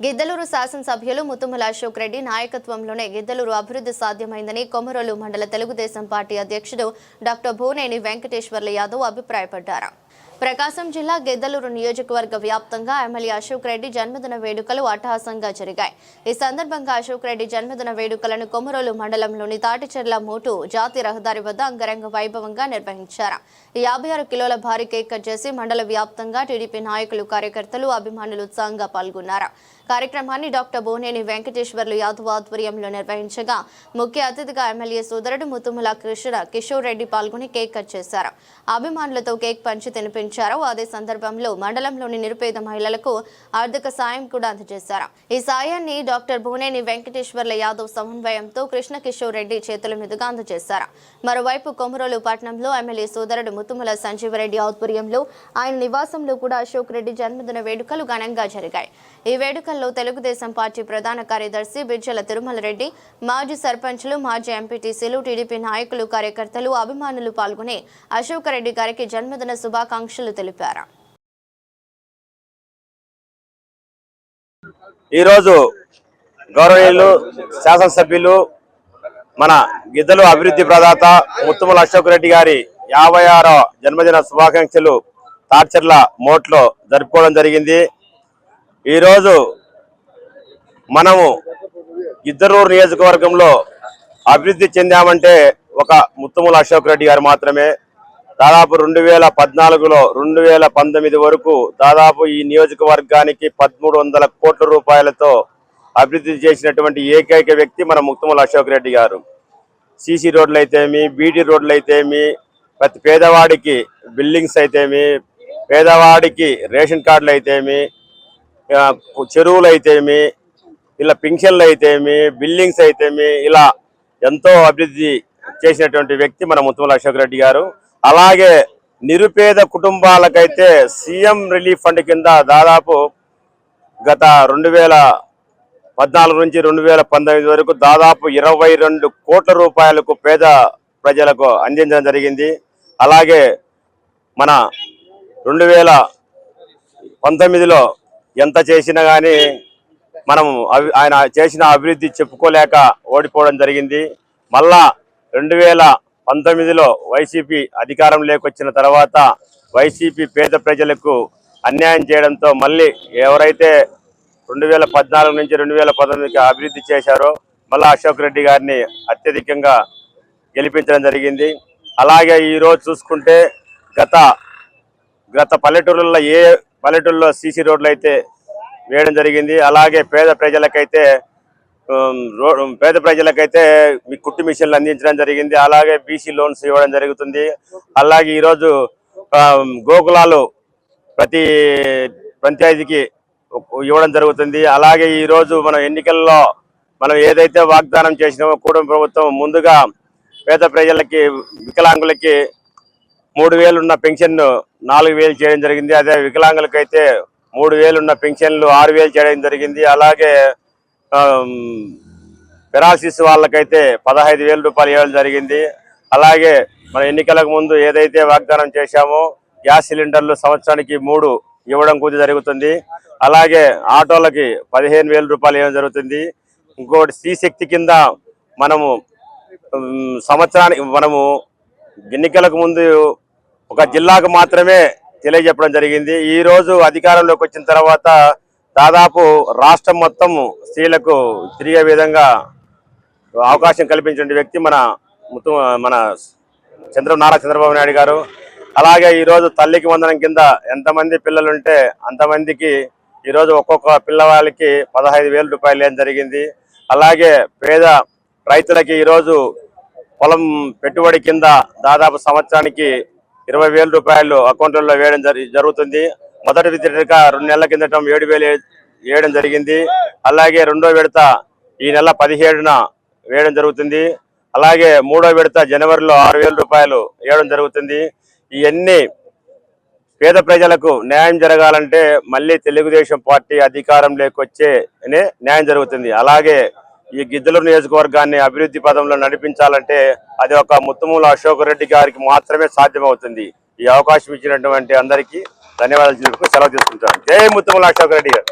గిద్దలూరు శాసనసభ్యులు ముత్తుమల అశోక్ రెడ్డి నాయకత్వంలోనే గిద్దలూరు అభివృద్ధి సాధ్యమైందని కొమరోలు మండల తెలుగుదేశం పార్టీ అధ్యక్షుడు డాక్టర్ భువనేని వెంకటేశ్వర్ల యాదవ్ అభిప్రాయపడ్డారు. ప్రకాశం జిల్లా గెద్దలూరు నియోజకవర్గ వ్యాప్తంగా ఎమ్మెల్యే అశోక్ రెడ్డి జన్మదిన వేడుకలు అట్టహాసంగా జరిగాయి. ఈ సందర్భంగా అశోక్ రెడ్డి జన్మదిన వేడుకలను కొమరోలు మండలంలోని తాటిచెర్ల మూటు జాతి రహదారి వద్ద అంగరంగ వైభవంగా నిర్వహించారు. ఈ యాభై ఆరు కిలోల భారీ కేక్ కట్ చేసి మండల వ్యాప్తంగా టీడీపీ నాయకులు కార్యకర్తలు అభిమానులు ఉత్సాహంగా పాల్గొన్నారు. కార్యక్రమాన్ని డాక్టర్ బోనేని వెంకటేశ్వర్లు యాదవ్ ఆధ్వర్యంలో నిర్వహించగా ముఖ్య అతిథిగా ఎమ్మెల్యే సోదరుడు ముత్తుముల కృష్ణ కిషోర్ రెడ్డి పాల్గొని కేక్ కట్ చేశారు. అభిమానులతో కేక్ పంచితే తినిపించారు అదే సందర్భంలో మండలంలోని నిరుపేద మహిళలకు ఆర్థిక సాయం కూడా అందజేశారు. ఈ సాయాన్ని డాక్టర్ భువనేని వెంకటేశ్వర్ల యాదవ్ సమన్వయంతో కృష్ణ కిషోర్ రెడ్డి చేతుల మీదుగా అందజేశారు. మరోవైపు కొమరోలు పట్టణంలో ఎమ్మెల్యే సోదరుడు ముత్తుమల సంజీవరెడ్డి ఆధ్వర్యంలో ఆయన నివాసంలో కూడా అశోక్ రెడ్డి జన్మదిన వేడుకలు ఘనంగా జరిగాయి. ఈ వేడుకల్లో తెలుగుదేశం పార్టీ ప్రధాన కార్యదర్శి బిజ్జల తిరుమల రెడ్డి మాజీ సర్పంచ్లు మాజీ ఎంపీటీసీలు టీడీపీ నాయకులు కార్యకర్తలు అభిమానులు పాల్గొని అశోక్ రెడ్డి గారికి జన్మదిన శుభాకాంక్షలు తెలిపారు. ఈరోజు గౌరవనీయులు శాసనసభ్యులు మన గిద్దలు అభివృద్ధి ప్రదాత ముత్తుమల అశోక్ రెడ్డి గారి యాభై ఆరో జన్మదిన శుభాకాంక్షలు తాడ్చర్ల మోట్లో జరుపుకోవడం జరిగింది. ఈరోజు మనము గిద్దరూరు నియోజకవర్గంలో అభివృద్ధి చెందామంటే ఒక ముత్తుమల అశోక్ రెడ్డి గారు మాత్రమే. దాదాపు రెండు వేల పద్నాలుగులో రెండు వేల పంతొమ్మిది వరకు దాదాపు ఈ నియోజకవర్గానికి పదమూడు వందల కోట్ల రూపాయలతో అభివృద్ధి చేసినటువంటి ఏకైక వ్యక్తి మన ముక్తముల అశోక్ రెడ్డి గారు. సీసీ రోడ్లు అయితేమి బీటీ రోడ్లు అయితేమి ప్రతి పేదవాడికి బిల్డింగ్స్ అయితేమి పేదవాడికి రేషన్ కార్డులు అయితేమి చెరువులు అయితేమి ఇలా పింఛన్లు అయితేమి బిల్డింగ్స్ అయితేమి ఇలా ఎంతో అభివృద్ధి చేసినటువంటి వ్యక్తి మన ముత్తుమల అశోక్ రెడ్డి గారు. అలాగే నిరుపేద కుటుంబాలకైతే సీఎం రిలీఫ్ ఫండ్ కింద దాదాపు గత రెండు వేల పద్నాలుగు నుంచి రెండు వేల పంతొమ్మిది వరకు దాదాపు ఇరవై రెండు కోట్ల రూపాయలకు పేద ప్రజలకు అందించడం జరిగింది. అలాగే మన రెండు వేల పంతొమ్మిదిలో ఎంత చేసినా కానీ మనం అవి ఆయన చేసిన అభివృద్ధి చెప్పుకోలేక ఓడిపోవడం జరిగింది. మళ్ళా రెండు వేల పంతొమ్మిదిలో వైసీపీ అధికారం లేకొచ్చిన తర్వాత వైసీపీ పేద ప్రజలకు అన్యాయం చేయడంతో మళ్ళీ ఎవరైతే రెండు వేల పద్నాలుగు నుంచి రెండు వేల పంతొమ్మిదికి అభివృద్ధి చేశారో మళ్ళా అశోక్ రెడ్డి గారిని అత్యధికంగా గెలిపించడం జరిగింది. అలాగే ఈరోజు చూసుకుంటే గత గత పల్లెటూరుల్లో ఏ పల్లెటూరులో సీసీ రోడ్లు అయితే వేయడం జరిగింది. అలాగే పేద ప్రజలకైతే పేద ప్రజలకైతే మీ కుట్టు మిషన్లు అందించడం జరిగింది. అలాగే బీసీ లోన్స్ ఇవ్వడం జరుగుతుంది. అలాగే ఈరోజు గోకులాలు ప్రతి పంచాయతీకి ఇవ్వడం జరుగుతుంది. అలాగే ఈరోజు మనం ఎన్నికల్లో మనం ఏదైతే వాగ్దానం చేసినామో కూటమి ప్రభుత్వం ముందుగా పేద ప్రజలకి వికలాంగులకి మూడు వేలున్న పెన్షన్ నాలుగు వేలు చేయడం జరిగింది. అదే వికలాంగులకైతే మూడు వేలున్న పెన్షన్లు ఆరు వేలు చేయడం జరిగింది. అలాగే పెరాలసిస్ వాళ్ళకైతే పదహైదు వేల రూపాయలు ఇవ్వడం జరిగింది. అలాగే మన ఎన్నికలకు ముందు ఏదైతే వాగ్దానం చేశామో గ్యాస్ సిలిండర్లు సంవత్సరానికి మూడు ఇవ్వడం కూడా జరుగుతుంది. అలాగే ఆటోలకి పదిహేను వేల రూపాయలు ఇవ్వడం జరుగుతుంది. ఇంకోటి స్త్రీ శక్తి కింద మనము సంవత్సరానికి మనము ఎన్నికలకు ముందు ఒక జిల్లాకు మాత్రమే తెలియజెప్పడం జరిగింది. ఈరోజు అధికారంలోకి వచ్చిన తర్వాత దాదాపు రాష్ట్రం మొత్తం స్త్రీలకు తిరిగే విధంగా అవకాశం కల్పించిన వ్యక్తి మన ముత్తు మన చంద్ర నారా చంద్రబాబు నాయుడు గారు. అలాగే ఈరోజు తల్లికి వందనం కింద ఎంతమంది పిల్లలు ఉంటే అంతమందికి ఈరోజు ఒక్కొక్క పిల్లవాళ్ళకి పదహైదు వేల రూపాయలు ఏం జరిగింది. అలాగే పేద రైతులకి ఈరోజు పొలం పెట్టుబడి కింద దాదాపు సంవత్సరానికి ఇరవై వేల రూపాయలు అకౌంట్లలో వేయడం జరుగుతుంది. మొదటి విడత రెండు నెలల కిందట ఏడు వేలు వేయడం జరిగింది. అలాగే రెండో విడత ఈ నెల పదిహేడున వేయడం జరుగుతుంది. అలాగే మూడో విడత జనవరిలో ఆరు వేల రూపాయలు వేయడం జరుగుతుంది. ఇవన్నీ పేద ప్రజలకు న్యాయం జరగాలంటే మళ్ళీ తెలుగుదేశం పార్టీ అధికారం లేకొచ్చే న్యాయం జరుగుతుంది. అలాగే ఈ గిద్దలూరు నియోజకవర్గాన్ని అభివృద్ధి పదంలో నడిపించాలంటే అది ఒక ముత్తుమూల అశోక్ రెడ్డి గారికి మాత్రమే సాధ్యమవుతుంది. ఈ అవకాశం ఇచ్చినటువంటి అందరికీ ధన్యవాదాలు తెలుపుతూ సెలవు తీసుకుంటాను జై ముత్తుమూల అశోక్ రెడ్డి గారు.